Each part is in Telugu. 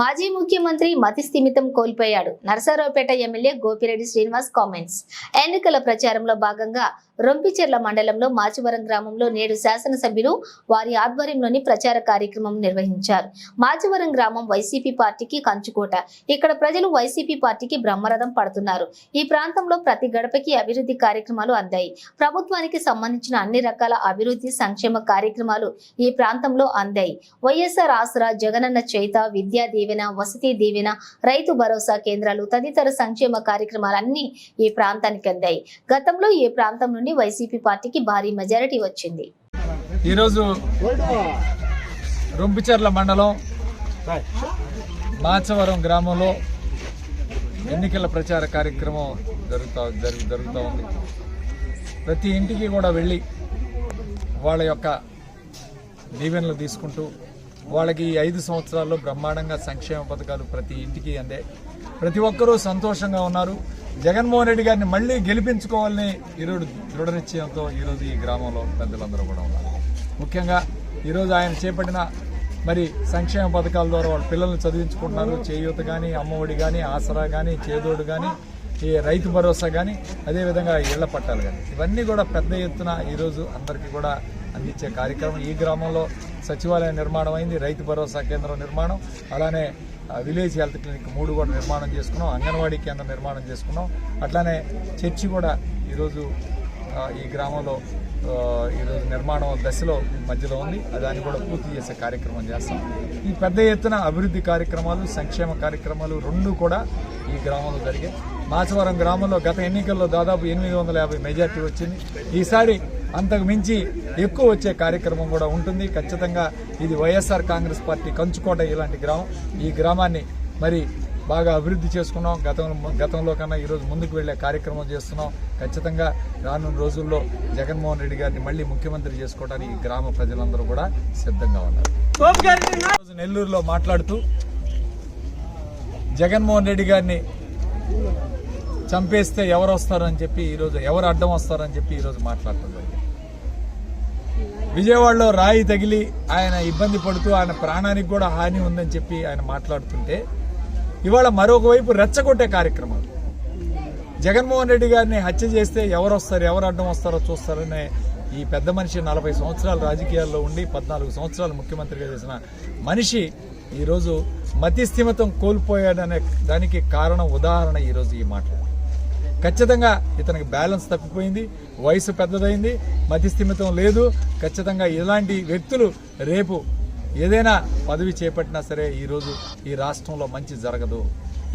మాజీ ముఖ్యమంత్రి మతి స్థిమితం కోల్పోయాడు. Narasaraopet MLA Gopireddy Srinivas comments. ఎన్నికల ప్రచారంలో భాగంగా రొంపిచెర్ల మండలంలో మాచివరం గ్రామంలో నేడు శాసనసభ్యులు వారి ఆధ్వర్యంలోని ప్రచార కార్యక్రమం నిర్వహించారు. మాచివరం గ్రామం వైసీపీ పార్టీకి కంచుకోట. ఇక్కడ ప్రజలు వైసీపీ పార్టీకి బ్రహ్మరథం పడుతున్నారు. ఈ ప్రాంతంలో ప్రతి గడపకి అభివృద్ధి కార్యక్రమాలు అందాయి. ప్రభుత్వానికి సంబంధించిన అన్ని రకాల అభివృద్ధి సంక్షేమ కార్యక్రమాలు ఈ ప్రాంతంలో అందాయి. వైఎస్ఆర్ ఆసరా జగనన్న చేత విద్యార్థి దీవెన వసతి దీవెన రైతు భరోసా కేంద్రాలు తదితర సంక్షేమ కార్యక్రమాలన్నీ ఈ ప్రాంతానికి అందాయి. గతంలో ఈ ప్రాంతం నుండి వైసీపీ పార్టీకి భారీ మెజారిటీ వచ్చింది. ఈరోజు రొంపిచెర్ల మండలం మాచవరం గ్రామంలో ఎన్నికల ప్రచార కార్యక్రమం జరుగుతా జరుగు జరుగుతూ ఉంది. ప్రతి ఇంటికి కూడా వెళ్ళి వాళ్ళ యొక్క దీవెనలు తీసుకుంటూ వాళ్ళకి ఈ ఐదు సంవత్సరాల్లో బ్రహ్మాండంగా సంక్షేమ పథకాలు ప్రతి ఇంటికి అందే. ప్రతి ఒక్కరూ సంతోషంగా ఉన్నారు. జగన్మోహన్ రెడ్డి గారిని మళ్ళీ గెలిపించుకోవాలని ఈరోజు దృఢ నిశ్చయంతో ఈరోజు ఈ గ్రామంలో పెద్దలందరూ కూడా ఉన్నారు. ముఖ్యంగా ఈరోజు ఆయన చేపట్టిన మరి సంక్షేమ పథకాల ద్వారా వాళ్ళ పిల్లల్ని చదివించుకుంటున్నారు. చేయూత కానీ అమ్మఒడి కానీ ఆసరా కానీ చేదోడు కానీ ఈ రైతు భరోసా కానీ అదేవిధంగా ఇళ్ళ పట్టాలు కానీ ఇవన్నీ కూడా పెద్ద ఎత్తున ఈరోజు అందరికీ కూడా అందించే కార్యక్రమం ఈ గ్రామంలో సచివాలయ నిర్మాణం అయింది రైతు భరోసా కేంద్రం నిర్మాణం అలానే విలేజ్ హెల్త్ క్లినిక్ మూడు కూడా నిర్మాణం చేసుకున్నాం అంగన్వాడీ కేంద్రం నిర్మాణం చేసుకున్నాం. అట్లానే చర్చి కూడా ఈరోజు ఈ గ్రామంలో ఈరోజు నిర్మాణం దశలో మధ్యలో ఉంది. దాన్ని కూడా పూర్తి చేసే కార్యక్రమం చేస్తాం. ఈ పెద్ద ఎత్తున అభివృద్ధి కార్యక్రమాలు సంక్షేమ కార్యక్రమాలు రెండు కూడా ఈ గ్రామంలో జరిగాయి. మాచవరం గ్రామంలో గత ఎన్నికల్లో దాదాపు ఎనిమిది వందల యాభై మెజార్టీ వచ్చింది. ఈసారి అంతకు మించి ఎక్కువ వచ్చే కార్యక్రమం కూడా ఉంటుంది. ఖచ్చితంగా ఇది వైఎస్ఆర్ కాంగ్రెస్ పార్టీ కంచుకోట ఇలాంటి గ్రామం. ఈ గ్రామాన్ని మరి బాగా అభివృద్ధి చేసుకున్నాం. గతంలో గతంలో కన్నా ఈరోజు ముందుకు వెళ్ళే కార్యక్రమం చేస్తున్నాం. ఖచ్చితంగా రానున్న రోజుల్లో జగన్మోహన్ రెడ్డి గారిని మళ్ళీ ముఖ్యమంత్రి చేసుకోవడానికి ఈ గ్రామ ప్రజలందరూ కూడా సిద్ధంగా ఉన్నారు. ఈరోజు నెల్లూరులో మాట్లాడుతూ జగన్మోహన్ రెడ్డి గారిని చంపేస్తే ఎవరు వస్తారని చెప్పి ఈరోజు ఎవరు అడ్డం వస్తారని చెప్పి ఈరోజు మాట్లాడటం జరిగింది. విజయవాడలో రాయి తగిలి ఆయన ఇబ్బంది పడుతూ ఆయన ప్రాణానికి కూడా హాని ఉందని చెప్పి ఆయన మాట్లాడుతుంటే ఇవాళ మరొక వైపు రెచ్చగొట్టే కార్యక్రమాలు. జగన్మోహన్ రెడ్డి గారిని హత్య చేస్తే ఎవరు వస్తారు ఎవరు అడ్డం వస్తారో చూస్తారనే ఈ పెద్ద మనిషి నలభై సంవత్సరాలు రాజకీయాల్లో ఉండి పద్నాలుగు సంవత్సరాలు ముఖ్యమంత్రిగా చేసిన మనిషి ఈరోజు మతి స్థిమితం కోల్పోయాడనే దానికి కారణం ఉదాహరణ ఈరోజు ఈ మాట. ఖచ్చితంగా ఇతనికి బ్యాలెన్స్ తప్పిపోయింది వయసు పెద్దదైంది మతి స్థిమితం లేదు. ఖచ్చితంగా ఇలాంటి వ్యక్తులు రేపు ఏదైనా పదవి చేపట్టినా సరే ఈరోజు ఈ రాష్ట్రంలో మంచి జరగదు.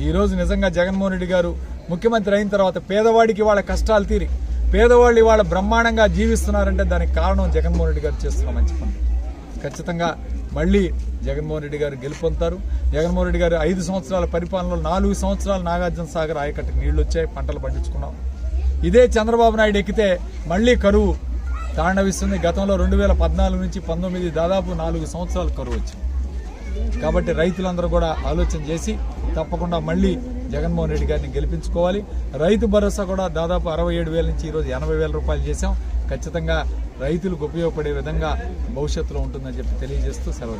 ఈరోజు నిజంగా జగన్మోహన్ రెడ్డి గారు ముఖ్యమంత్రి అయిన తర్వాత పేదవాడికి వాళ్ళ కష్టాలు తీరి పేదవాళ్ళు ఇవాళ బ్రహ్మాండంగా జీవిస్తున్నారంటే దానికి కారణం జగన్మోహన్ రెడ్డి గారు చేస్తున్న మంచి పని. ఖచ్చితంగా మళ్ళీ జగన్మోహన్ రెడ్డి గారు గెలుపొందుతారు జగన్మోహన్ రెడ్డి గారు ఐదు సంవత్సరాల పరిపాలనలో నాలుగు సంవత్సరాలు నాగార్జున సాగర్ ఆయకట్టుకు నీళ్ళు వచ్చాయి పంటలు పండించుకున్నాం. ఇదే చంద్రబాబు నాయుడు ఎక్కితే మళ్ళీ కరువు తాండవిస్తుంది. గతంలో రెండు వేల పద్నాలుగు నుంచి పంతొమ్మిది దాదాపు నాలుగు సంవత్సరాలు కరువు వచ్చింది. కాబట్టి రైతులందరూ కూడా ఆలోచన చేసి తప్పకుండా మళ్ళీ జగన్మోహన్ రెడ్డి గారిని గెలిపించుకోవాలి. రైతు భరోసా కూడా దాదాపు అరవై ఏడు వేల నుంచి ఈరోజు ఎనభై వేల రూపాయలు చేశాం. ఖచ్చితంగా రైతులకు ఉపయోగపడే విధంగా భవిష్యత్తులో ఉంటుందని చెప్పి తెలియజేస్తూ సెలవు